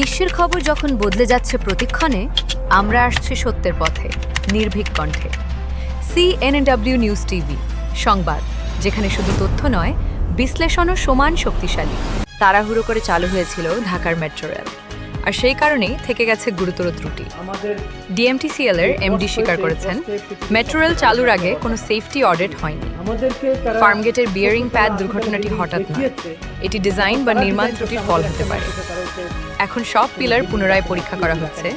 বিশ্বের খবর যখন বদলে যাচ্ছে প্রতিক্ষণে আমরা আসছি সত্যের পথে নির্ভীক কণ্ঠে। সিএনএডব্লিউ নিউজ টিভি সংবাদ যেখানে শুধু তথ্য নয় বিশ্লেষণও সমান শক্তিশালী। তাড়াহুড়ো করে চালু হয়েছিল ঢাকার মেট্রো রেল। আর সেই কারণেই থেকে গেছে গুরুতর ত্রুটি। ডিএমটিসিএল এর এমডি স্বীকার করেছেন মেট্রো রেল চালুর আগে কোনো সেফটি অডিট হয়নি। ফার্মগেটের বিয়ারিং প্যাড দুর্ঘটনাটি হঠাৎ নয়। এটি ডিজাইন বা নির্মাণ ত্রুটির ফল হতে পারে। এখন সব পিলার পুনরায় পরীক্ষা করা হচ্ছে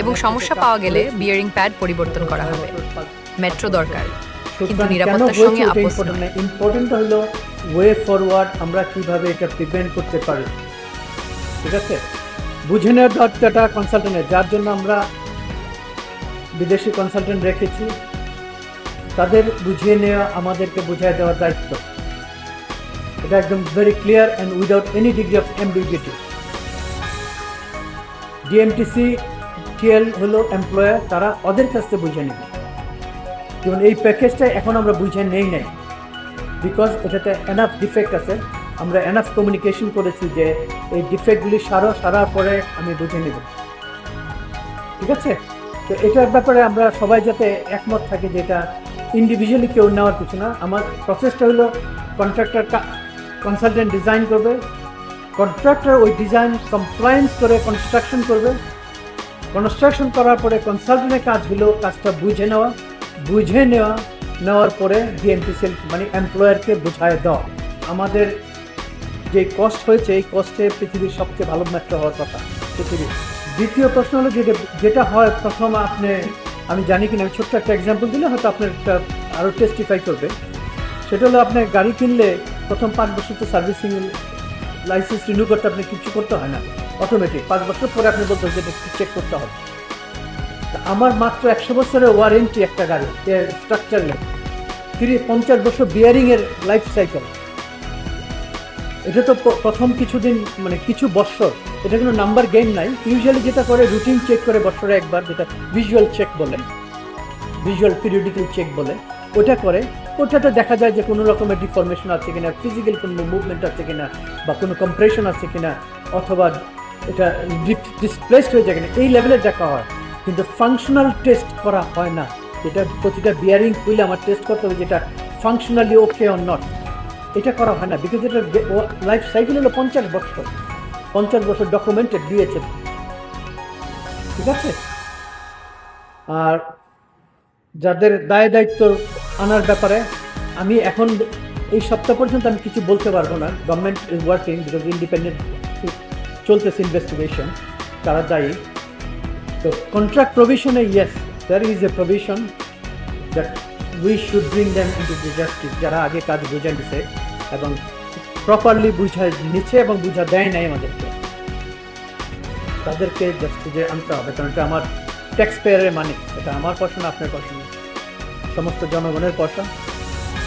এবং সমস্যা পাওয়া গেলে বিয়ারিং প্যাড পরিবর্তন করা হবে। মেট্রো দরকার কিন্তু নিরাপত্তার সঙ্গে আপোষ ইম্পর্টেন্ট হলো ওয়ে ফরওয়ার্ড আমরা কীভাবে এটা প্রিভেন্ট করতে পারি। ঠিক আছে? বুঝে নেওয়ার দায়িত্বটা কনসালটেন্টের যার জন্য আমরা বিদেশি কনসালটেন্ট রেখেছি তাদের বুঝিয়ে নেওয়া আমাদেরকে বুঝিয়ে দেওয়ার দায়িত্ব। এটা একদম very clear and without any degree of ambiguity DMTC TL হলো এমপ্লয়ার তারা ওদের কাছ থেকে বুঝে নেবে। যেমন এই প্যাকেজটা এখন আমরা বুঝে নেই নাই। বিকজ এটাতে এনাফ ডিফেক্ট আছে। আমরা এনাফ কমিউনিকেশন করেছি যে এই ডিফেক্টগুলি সারো, সারার পরে আমি বুঝে নেব। ঠিক আছে? তো এটার ব্যাপারে আমরা সবাই যাতে একমত থাকি যে এটা ইন্ডিভিজুয়ালি কেউ নেওয়ার কিছু না। আমার প্রসেসটা হলো কন্ট্রাক্টর কনসালটেন্ট ডিজাইন করবে। কন্ট্রাক্টর ওই ডিজাইন কমপ্লায়েন্স করে কনস্ট্রাকশন করবে। কনস্ট্রাকশন করার পরে কনসালটেন্টের কাজ হলো কাজটা বুঝে নেওয়া বুঝে নেওয়া, নেওয়ার পরে ডিএমপিসিএল মানে এমপ্লয়ারকে বুঝায় দেওয়া আমাদের যে কস্ট হয়েছে, এই কস্টে পৃথিবীর সবচেয়ে ভালো মেট্রো হওয়ার কথা, পৃথিবীর। দ্বিতীয় প্রশ্ন হলো যেটা যেটা হয় প্রথম আপনি, আমি জানি কিনা, আমি ছোট্ট একটা এক্সাম্পল দিলে হয়তো আপনার একটা আরও টেস্টিফাই করবে। সেটা হলো আপনার গাড়ি কিনলে প্রথম পাঁচ বছর তো সার্ভিসিং লাইসেন্স রিনিউ করতে আপনি কিছু করতে হয় না। অটোমেটিক পাঁচ বছর পরে আপনি বলতে যেটা চেক করতে হবে। আমার মাত্র একশো বছরের ওয়ারেন্টি একটা গাড়ি স্ট্রাকচার নেই। তিরিশ, পঞ্চাশ বছর বিয়ারিংয়ের লাইফ সাইকেল এটা তো প্রথম কিছুদিন মানে কিছু বছর। এটা কোনো নাম্বার গেম নাই। ইউজুয়ালি যেটা করে রুটিন চেক করে বছরে একবার, যেটা ভিজুয়াল চেক বলে। ভিজুয়াল পিরিয়ডিক্যাল চেক বলে। ওটা করে ওটাতে দেখা যায় যে কোনো রকমের ডিফরমেশন আছে কিনা ফিজিক্যাল কোনো মুভমেন্ট আছে কিনা, বা কোনো কম্প্রেশন আছে কিনা, অথবা এটা ডিসপ্লেসড হয়ে যায় কিনা, এই লেভেলে দেখা হয়। কিন্তু ফাংশনাল টেস্ট করা হয় না। এটা প্রতিটা বিয়ারিং খুলে আমার টেস্ট করতে হবে যেটা ফাংশনালি ওকে অর নট এটা করা হয় না। বিকজ এটা লাইফ সাইকেল হলো পঞ্চাশ বছর। পঞ্চাশ বছর ডকুমেন্টেড দিয়েছে। ঠিক আছে? আর যাদের দায় দায়িত্ব আনার ব্যাপারে, আমি এখন এই সপ্তাহ পর্যন্ত আমি কিছু বলতে পারব না। Government is working because independent চলতেছে ইনভেস্টিগেশন তারা দায়ী। তো contract প্রভিশনে yes there is a provision that we should bring them into justice যারা আগে কাজ বুঝে নিছে এবং প্রপারলি বুঝা নিচ্ছে এবং বুঝা দেয় নাই আমাদেরকে। তাদেরকে জাস্টিসে আনতে হবে, কারণ এটা আমার ট্যাক্স পেয়ারের মানে এটা আমার না আপনার না সমস্ত জনগণের পয়সা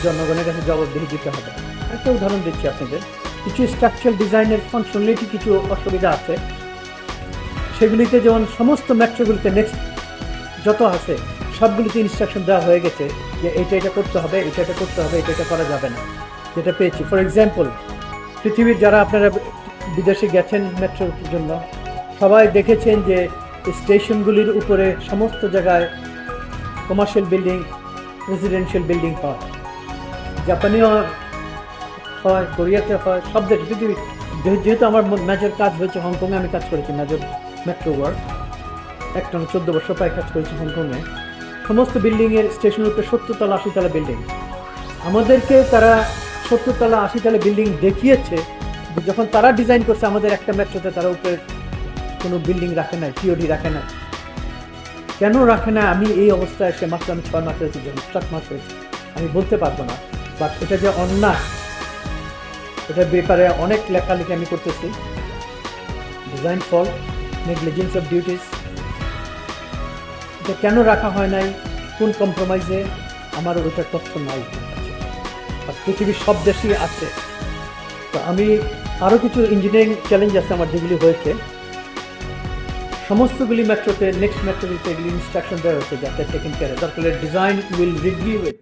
জনগণের কাছে জবাবদিহি দিতে হবে। একটা উদাহরণ দিচ্ছি আপনাদের। কিছু স্ট্রাকচারাল ডিজাইনের ফাংশনালিটি কিছু অসুবিধা আছে? সেগুলিতে যেমন সমস্ত মেট্রোগুলিতে নেক্সট যত আছে, সবগুলিতে ইনস্ট্রাকশন দেওয়া হয়ে গেছে যে এটা এটা করতে হবে, এটা এটা করতে হবে, এটা এটা করা যাবে না। যেটা পেয়েছি। ফর এক্সাম্পল পৃথিবীর যারা আপনারা বিদেশে গেছেন মেট্রোর জন্য, সবাই দেখেছেন যে স্টেশনগুলির উপরে সমস্ত জায়গায় কমার্শিয়াল বিল্ডিং রেসিডেন্সিয়াল বিল্ডিং হয়। জাপানিও হয় কোরিয়াতে হয়, সব দেশে পৃথিবী যেহেতু আমার মেজর কাজ হয়েছে হংকংয়ে আমি কাজ করেছি মেজর মেট্রো ওয়ার্ক একটা চোদ্দ বছর প্রায় কাজ করেছি হংকংয়ে সমস্ত বিল্ডিংয়ের স্টেশনের উপরে সত্তর তলা আশি তলা বিল্ডিং আমাদেরকে তারা সত্তর তলা আশি তলা বিল্ডিং দেখিয়েছে যখন তারা ডিজাইন করছে, আমাদের একটা মেট্রোতে তারা উপরে কোনো বিল্ডিং রাখে না টিওডি রাখে না কেন রাখে না? আমি এই অবস্থায় এসে মাত্র আমি ছয় মাস হয়েছি সাত মাস হয়েছে আমি বলতে পারব না বাট এটা যে অন্যায় এটার ব্যাপারে অনেক লেখালেখি আমি করতেছি। Design fault negligence of duties এটা কেন রাখা হয় নাই? কোন কম্প্রোমাইজে আমার ওইটা তথ্য নাই। আর পৃথিবীর সব দেশেই আছে। তো আমি আরও কিছু ইঞ্জিনিয়ারিং চ্যালেঞ্জ আছে আমার যেগুলি হয়েছে। সমস্তগুলি মেট্রোতে নেক্সট মেট্রোতে এগুলি ইনস্ট্রাকশন দেওয়া হয়েছে যাতে টেকেন কেয়ার দরকার ডিজাইন উইল রিভিউ ইট